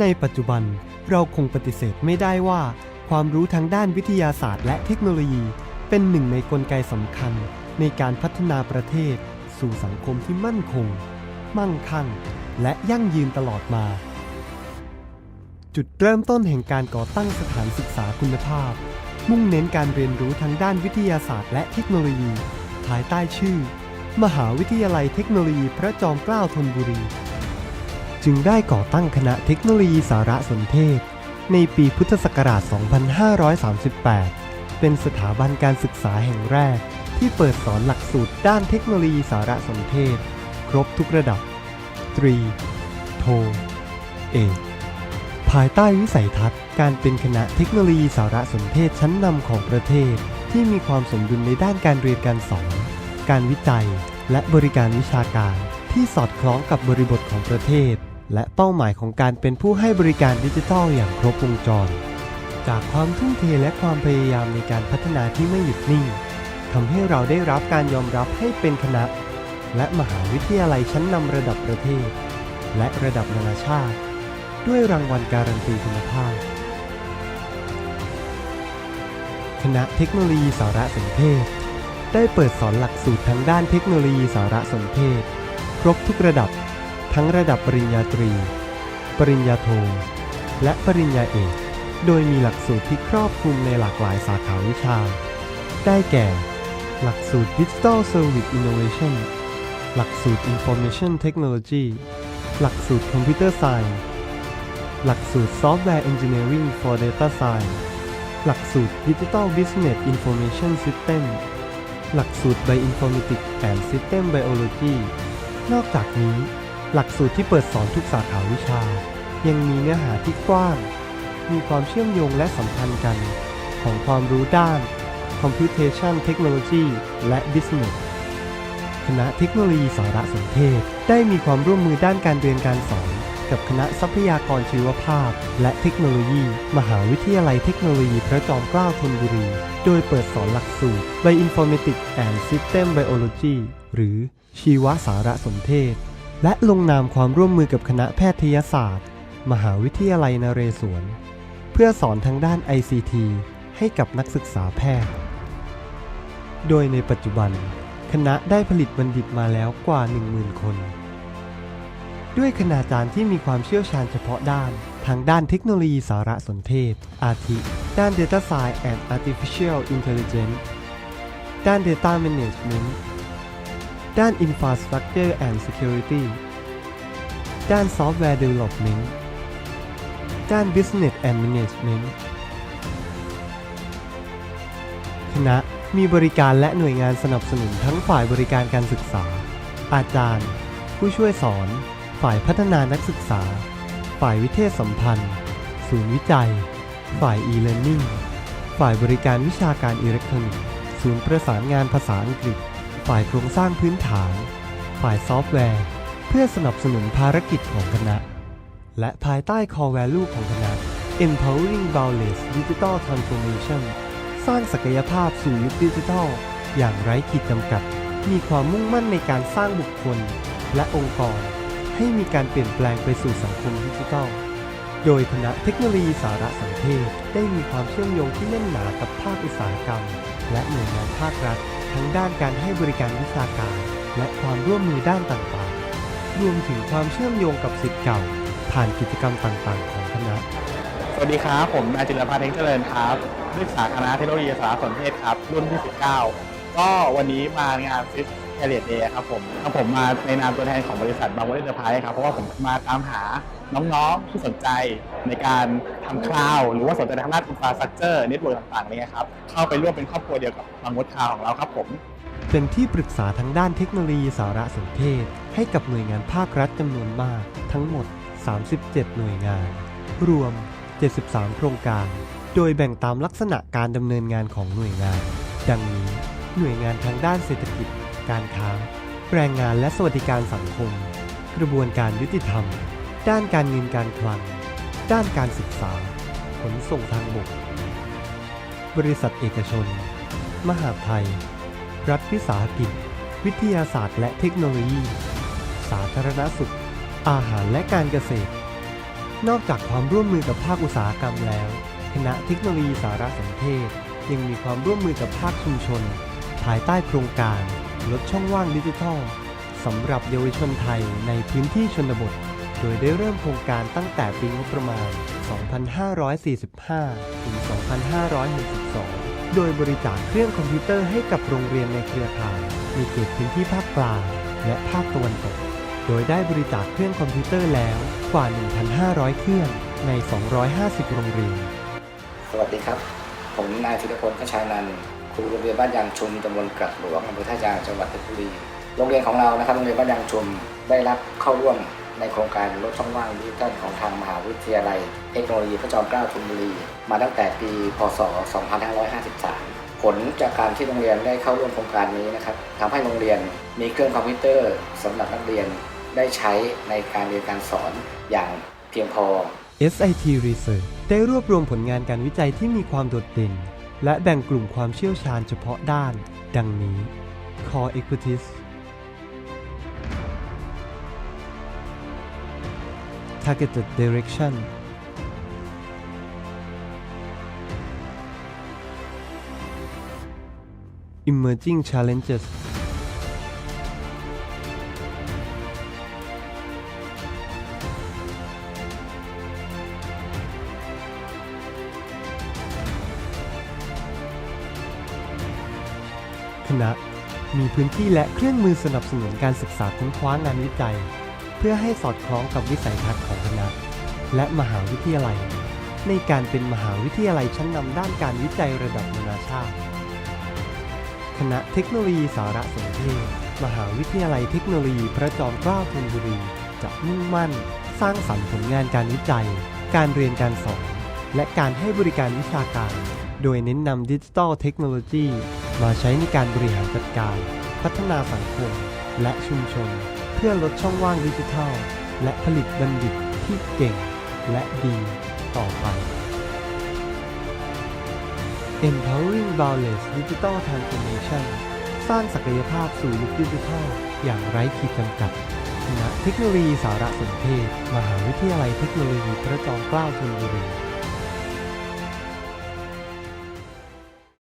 ในปัจจุบันเราคงปฏิเสธไม่ได้ว่า ความรู้ทางด้านวิทยาศาสตร์ และเทคโนโลยี เป็นหนึ่งในกลไกสำคัญ ในการพัฒนาประเทศ สู่สังคมที่มั่นคง มั่งคั่ง และยั่งยืนตลอดมา จุดเริ่มต้นแห่งการก่อตั้งสถานศึกษาคุณภาพ มุ่งเน้นการเรียนรู้ทางด้านวิทยาศาสตร์ และเทคโนโลยี ภายใต้ชื่อ มหาวิทยาลัยเทคโนโลยีพระจอมเกล้าธนบุรี จึงได้ก่อตั้งคณะเทคโนโลยีสารสนเทศ ในปีพุทธศักราช 2538 เป็นสถาบันการศึกษาแห่งแรก ที่เปิดสอนหลักสูตรด้านเทคโนโลยีสารสนเทศ ครบทุกระดับ ตรี โท เอกภายใต้วิสัยทัศน์การเป็นคณะเทคโนโลยีสารสนเทศชั้นนำของประเทศ ที่มีความสมดุลในด้านการเรียนการสอน การวิจัย และบริการวิชาการที่สอดคล้องกับบริบทของประเทศ และเป้าหมายของการเป็นผู้ให้บริการดิจิทัลอย่างครบวงจร จากความทุ่มเทและความพยายามในการพัฒนาที่ไม่หยุดนิ่งทำให้เราได้รับการยอมรับให้เป็นคณะ และมหาวิทยาลัยชั้นนำระดับประเทศ และระดับนานาชาติ ด้วยรางวัลการันตีคุณภาพ คณะเทคโนโลยีสารสนเทศ ได้เปิดสอนหลักสูตรทางด้านเทคโนโลยีสารสนเทศ ครบทุกระดับ ทั้งระดับปริญญาตรี ปริญญาโท และปริญญาเอก โดยมีหลักสูตรที่ครอบคลุมในหลากหลายสาขาวิชา ได้แก่ หลักสูตร Digital Service Innovation หลักสูตร Information Technology หลักสูตร Computer Science หลักสูตร Software Engineering for Data Science หลักสูตร Digital Business Information System หลักสูตร Bioinformatics and System Biology นอกจากนี้ หลักสูตรที่เปิดสอนทุกสาขาวิชา ยังมีเนื้อหาที่กว้าง มีความเชื่อมโยงและสัมพันธ์กัน ของความรู้ด้าน Computation Technology และ Business คณะเทคโนโลยีสารสนเทศ ได้มีความร่วมมือด้านการเรียนการสอน กับคณะทรัพยากรชีวภาพ และเทคโนโลยี มหาวิทยาลัยเทคโนโลยีพระจอมเกล้าธนบุรี โดยเปิดสอนหลักสูตร Bioinformatics and System Biology หรือชีวสารสนเทศ และลงนามความร่วมมือกับคณะแพทยศาสตร์ มหาวิทยาลัยนเรศวร เพื่อสอนทางด้าน ICT ให้กับนักศึกษาแพทย์ โดยในปัจจุบัน คณะได้ผลิตบัณฑิตมาแล้วกว่า 10,000 คน ด้วยคณาจารย์ที่มีความเชี่ยวชาญเฉพาะด้าน ทางด้านเทคโนโลยีสารสนเทศ อาทิ ด้าน Data Science and Artificial Intelligence ด้าน Data Management ด้าน Infrastructure and Security ด้าน Software Development ด้าน Business and Management คณะมีบริการและหน่วยงานสนับสนุนทั้งฝ่ายบริการการศึกษา อาจารย์ ผู้ช่วยสอน ฝ่ายพัฒนานักศึกษา ฝ่ายวิเทศสัมพันธ์ ศูนย์วิจัย ฝ่าย e-learning ฝ่ายบริการวิชาการอิเล็กทรอนิกส์ ศูนย์ประสานงานภาษาอังกฤษ ฝ่ายโครงสร้างพื้นฐาน ฝ่ายซอฟต์แวร์ เพื่อสนับสนุนภารกิจของคณะ และภายใต้ core value ของคณะ empowering boundless digital transformation สร้างศักยภาพสู่ยุคดิจิทัล อย่างไร้ขีดจำกัด มีความมุ่งมั่นในการสร้างบุคคล และองค์กร ให้มีการเปลี่ยนแปลงไปสู่สังคมดิจิทัล โดยคณะเทคโนโลยีสารสนเทศได้มีความเชื่อมโยงที่แน่นหนากับภาคอุตสาหกรรม และหน่วยงานภาครัฐ ทั้งด้านการให้บริการวิชาการ และความร่วมมือด้านต่างๆ รวมถึงความเชื่อมโยงกับสิทธิ์เก่า ผ่านกิจกรรมต่างๆ ของคณะ สวัสดีครับ ผมนายจิรพัฒน์เทงเจริญครับนักศึกษาคณะเทคโนโลยีสารสนเทศครับ รุ่นที่ 19 ก็วันนี้มางานฟิส แคเรียเดย์ครับผมแล้วผมมาในนามตัวแทนของบริษัทบางวันเอ็นเตอร์ไพรส์ครับ เพราะว่าผมมาตามหาน้องๆที่สนใจในการทำคลาวหรือว่าสนใจทางด้านอินฟราสตรักเจอร์เน็ตเวิร์กต่างๆเนี่ยครับ เข้าไปร่วมเป็นครอบครัวเดียวกับบางมดคลาวของเราครับผมเป็นที่ปรึกษาทางด้านเทคโนโลยีสารสนเทศ ให้กับหน่วยงานภาครัฐจำนวนมาก ทั้งหมด 37 หน่วยงาน รวม 73 โครงการ โดยแบ่งตามลักษณะการดำเนินงานของหน่วยงาน ดังนี้หน่วยงานทางด้านเศรษฐกิจ การค้า แรงงานและสวัสดิการสังคม กระบวนการยุติธรรม ด้านการเงินการคลัง ด้านการศึกษา ขนส่งทางบก บริษัทเอกชน มหาไทย รัฐวิสาหกิจ วิทยาศาสตร์และเทคโนโลยี สาธารณสุข อาหารและการเกษตร นอกจากความร่วมมือกับภาคอุตสาหกรรมแล้ว คณะเทคโนโลยีสารสนเทศยังมีความร่วมมือกับภาคชุมชน ภายใต้โครงการ ลดช่องว่างดิจิทัลสำหรับเยาวชนไทยในพื้นที่ชนบท โดยได้เริ่มโครงการตั้งแต่ปีงบประมาณ 2545 ถึง 2562 โดยบริจาคเครื่องคอมพิวเตอร์ให้กับโรงเรียนในเครือข่ายในเขตพื้นที่ภาคกลางและภาคตะวันตก โดยได้บริจาคเครื่องคอมพิวเตอร์แล้วกว่า 1,500 เครื่องใน 250 โรงเรียน สวัสดีครับ ผมนายธีรพลขชานันท์ ครูโรงเรียนบ้านยางชุมตำบลกลัดหลวงอำเภอท่ายางจังหวัดเพชรบุรี โรงเรียนของเรานะครับโรงเรียนบ้านยางชุมได้รับเข้าร่วมในโครงการลดช่องว่างดิจิทัลของทางมหาวิทยาลัย เทคโนโลยีพระจอมเกล้าธนบุรี มาตั้งแต่ปี พศ 2553 ผลจากการที่โรงเรียนได้เข้าร่วมโครงการนี้นะครับทำให้โรงเรียนมีเครื่องคอมพิวเตอร์สำหรับนักเรียนได้ใช้ในการเรียนการสอนอย่างเพียงพอ SIT Research ได้รวบรวมผลงานการวิจัยที่มีความโดดเด่น และแบ่งกลุ่มความเชี่ยวชาญเฉพาะด้าน ดังนี้ Core Equities Targeted Direction Emerging Challenges คณะ มีพื้นที่และเครื่องมือสนับสนุนการศึกษาค้นคว้างานวิจัย เพื่อให้สอดคล้องกับวิสัยทัศน์ของคณะ และมหาวิทยาลัย ในการเป็นมหาวิทยาลัยชั้นนำด้านการวิจัยระดับนานาชาติ คณะเทคโนโลยีสารสนเทศมหาวิทยาลัยเทคโนโลยีพระจอมเกล้าธนบุรี จะมุ่งมั่น สร้างสรรค์ผลงานการวิจัย การเรียนการสอน และการให้บริการวิชาการ โดยเน้นนำดิจิทัลเทคโนโลยี มาใช้ในการบริหารจัดการ พัฒนาสังคม และชุมชน เพื่อลดช่องว่างดิจิทัล และผลิตบัณฑิตที่เก่งและดีต่อไป Empowering Boundless Digital Transformation สร้างศักยภาพสู่ยุคดิจิทัล อย่างไร้ขีดจำกัดคณะเทคโนโลยีสารสนเทศ มหาวิทยาลัยเทคโนโลยีพระจอมเกล้าธนบุรี